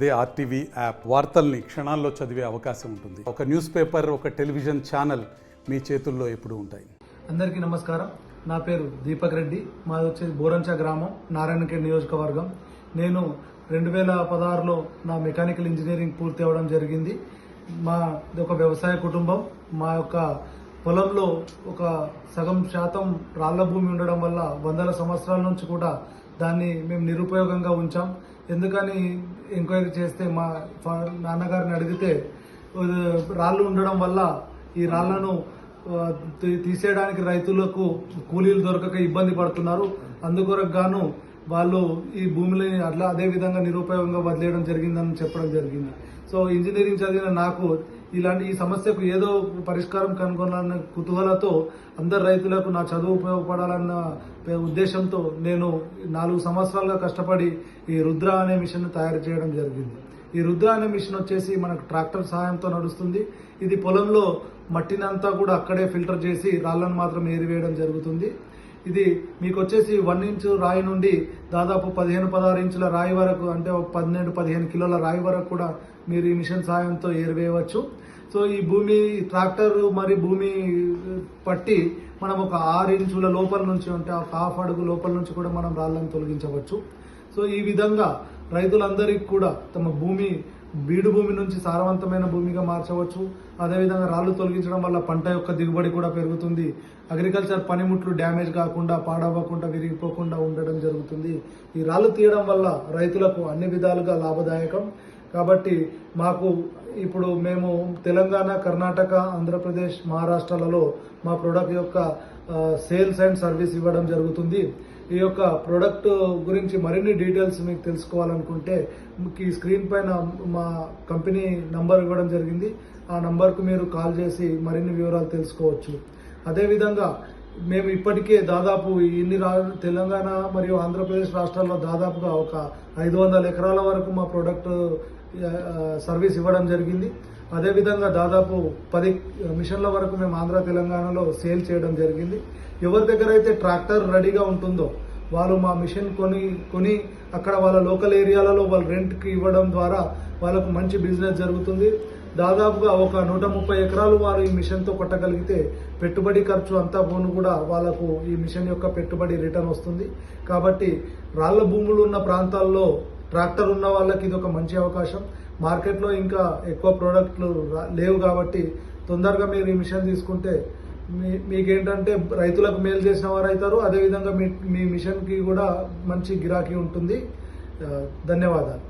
అదే RTV app వార్తల్ని క్షణాల్లో చదివే అవకాశం ఉంటుంది. ఒక న్యూస్ పేపర్ ఒక టెలివిజన్ ఛానల్ మీ చేతుల్లో ఎప్పుడు ఉంటాయి. అందరికీ నమస్కారం. నా పేరు దీపక్ రెడ్డి. మాది వచ్చేసి బోరంచా గ్రామం నారాయణఖేడ్ నియోజకవర్గం. నేను రెండు వేల పదహారులో నా మెకానికల్ ఇంజనీరింగ్ పూర్తి అవ్వడం జరిగింది. మా ఒక వ్యవసాయ కుటుంబం. మా యొక్క పొలంలో ఒక సగం శాతం రాళ్ళ భూమి ఉండడం వల్ల వందల సంవత్సరాల నుంచి కూడా దాన్ని మేము నిరుపయోగంగా ఉంచాం. ఎందుకని ఎంక్వైరీ చేస్తే మా నాన్నగారిని అడిగితే రాళ్ళు ఉండడం వల్ల ఈ రాళ్ళను తీసేయడానికి రైతులకు కూలీలు దొరకక ఇబ్బంది పడుతున్నారు. అందుకొరకు గాను వాళ్ళు ఈ భూమిని అట్లా అదే విధంగా నిరుపయోగంగా వదిలేయడం జరిగిందని చెప్పడం జరిగింది. సో ఇంజనీరింగ్ చదివిన నాకు ఇలాంటి ఈ సమస్యకు ఏదో పరిష్కారం కనుగొనాలన్న కుతూహలతో అందరు రైతులకు నా చదువు ఉపయోగపడాలన్న ఉద్దేశంతో నేను నాలుగు సంవత్సరాలుగా కష్టపడి ఈ రుద్ర అనే మిషన్ తయారు చేయడం జరిగింది. ఈ రుద్ర అనే మిషన్ వచ్చేసి మనకు ట్రాక్టర్ సహాయంతో నడుస్తుంది. ఇది పొలంలో మట్టినంతా కూడా అక్కడే ఫిల్టర్ చేసి రాళ్ళను మాత్రం ఏరివేయడం జరుగుతుంది. ఇది మీకు వచ్చేసి వన్ ఇంచు రాయి నుండి దాదాపు పదిహేను పదహారు ఇంచుల రాయి వరకు అంటే ఒక పన్నెండు పదిహేను కిలోల రాయి వరకు కూడా మీరు ఈ మిషన్ సహాయంతో ఏరివేయవచ్చు. సో ఈ భూమి ట్రాక్టర్ మరి భూమి పట్టి మనం ఒక ఆరు ఇంచుల లోపల నుంచి అంటే ఒక హాఫ్ అడుగు లోపల నుంచి కూడా మనం రాళ్ళను తొలగించవచ్చు. సో ఈ విధంగా రైతులందరికీ కూడా తమ భూమి బీడు భూమి నుంచి సారవంతమైన భూమిగా మార్చవచ్చు. అదేవిధంగా రాళ్ళు తొలగించడం వల్ల పంట యొక్క దిగుబడి కూడా పెరుగుతుంది. అగ్రికల్చర్ పనిముట్లు డ్యామేజ్ కాకుండా పాడవ్వకుండా విరిగిపోకుండా ఉండడం జరుగుతుంది. ఈ రాళ్ళు తీయడం వల్ల రైతులకు అన్ని విధాలుగా లాభదాయకం. కాబట్టి మాకు ఇప్పుడు మేము తెలంగాణ కర్ణాటక ఆంధ్రప్రదేశ్ మహారాష్ట్రలలో మా ప్రొడక్ట్ యొక్క సేల్స్ అండ్ సర్వీస్ ఇవ్వడం జరుగుతుంది. ఈ యొక్క ప్రోడక్ట్ గురించి మరిన్ని డీటెయిల్స్ మీకు తెలుసుకోవాలనుకుంటే ఈ స్క్రీన్ పైన మా కంపెనీ నంబర్ ఇవ్వడం జరిగింది. ఆ నంబర్కు మీరు కాల్ చేసి మరిన్ని వివరాలు తెలుసుకోవచ్చు. అదేవిధంగా మేము ఇప్పటికే దాదాపు ఇన్ని తెలంగాణ మరియు ఆంధ్రప్రదేశ్ రాష్ట్రాల్లో దాదాపుగా ఒక ఐదు వందల ఎకరాల వరకు మా ప్రోడక్ట్ సర్వీస్ ఇవ్వడం జరిగింది. అదేవిధంగా దాదాపు పది మిషన్ల వరకు మేము ఆంధ్ర తెలంగాణలో సేల్ చేయడం జరిగింది. ఎవరి దగ్గర అయితే ట్రాక్టర్ రెడీగా ఉంటుందో వాళ్ళు మా మిషన్ కొని కొని అక్కడ వాళ్ళ లోకల్ ఏరియాలలో వాళ్ళు రెంట్కి ఇవ్వడం ద్వారా వాళ్ళకు మంచి బిజినెస్ జరుగుతుంది. దాదాపుగా ఒక నూట ముప్పై ఎకరాలు వారు ఈ మిషన్తో కొట్టగలిగితే పెట్టుబడి ఖర్చు అంతా పోను కూడా వాళ్ళకు ఈ మిషన్ యొక్క పెట్టుబడి రిటర్న్ వస్తుంది. కాబట్టి రాళ్ళ భూములు ఉన్న ప్రాంతాల్లో ట్రాక్టర్ ఉన్న వాళ్ళకి ఇది ఒక మంచి అవకాశం. మార్కెట్లో ఇంకా ఎక్కువ ప్రోడక్ట్లు లేవు కాబట్టి తొందరగా మీరు ఈ మిషన్ తీసుకుంటే మీ మీకేంటంటే రైతులకు మేలు చేసిన వారు అవుతారు. అదేవిధంగా మీ మీ మిషన్కి కూడా మంచి గిరాకీ ఉంటుంది. ధన్యవాదాలు.